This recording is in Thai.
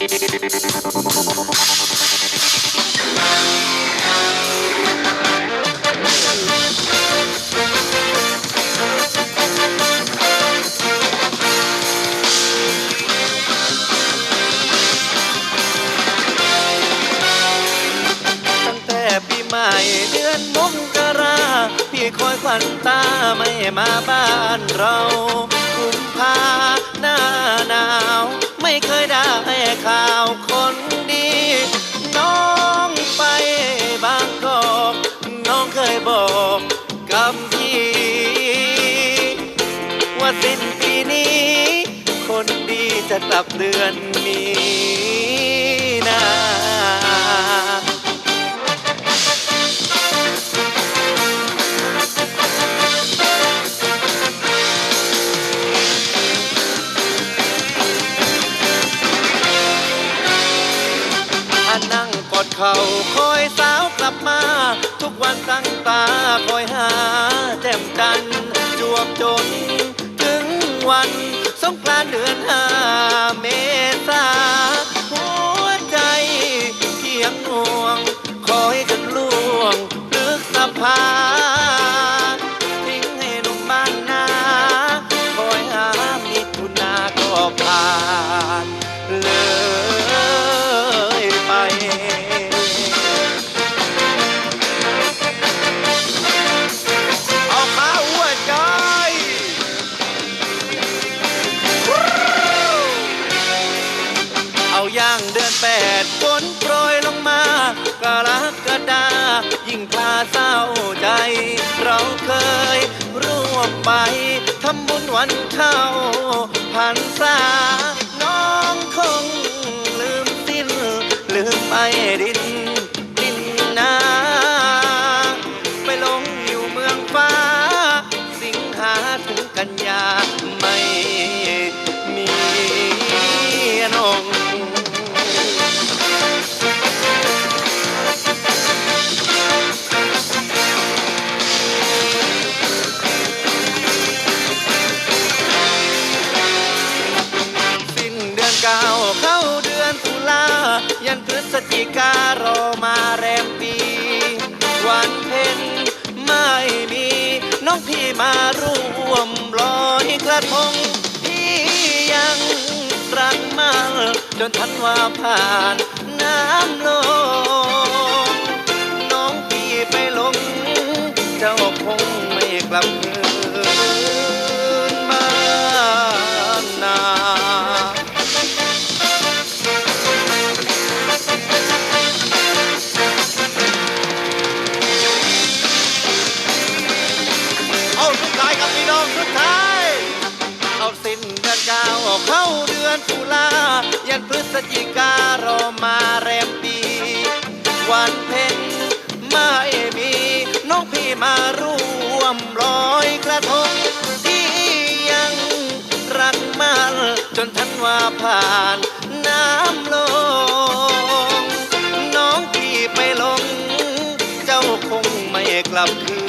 ตั้งแต่ปีใหม่เดือนมกราพี่คอยควันตาไม่มาบ้านเรากุมภาหน้าหนา เคยได้ข่าวคนดี น้องไปบางกอกน้องเคยบอกกับพี่ ว่าสิ้นปีนี้ คนดีจะกลับเดือนมีาคอยสาวกลับมา ทุกวันตั้งตาคอยหาแจ่มจันทร์จวบจน ถึงวันสงกรานต์เดือนห้าเม แปดฝนโปรยลงมากรกฎายิ่งพาเศร้าใจ เราเคยร่วมไปทำบุญวันเข้าพันษาน้องคงลืมสิ้น ลืมไปดินดินนาไปหลงอยู่เมืองฟ้า สิงหาถึงกันยาไม่มีน้อง น้องพี่มาร่วมลอยกระทง พี่ยังรักมาจนทันว่าผ่านน้ำลง น้องพี่ไปหลง เจ้าคงไม่กลับุดท้าย เอาสิ้นเดือนเก้าเข้าเดือนตุลายันพฤศจิการอมาแรมปี วันเพ็ญมาเอมีน้องพี่มาร่วมรอยกระทงที่ยังรักมันจนทันว่าผ่านน้ำลง น้องพี่ไปลง เจ้าคงไม่กลับคืน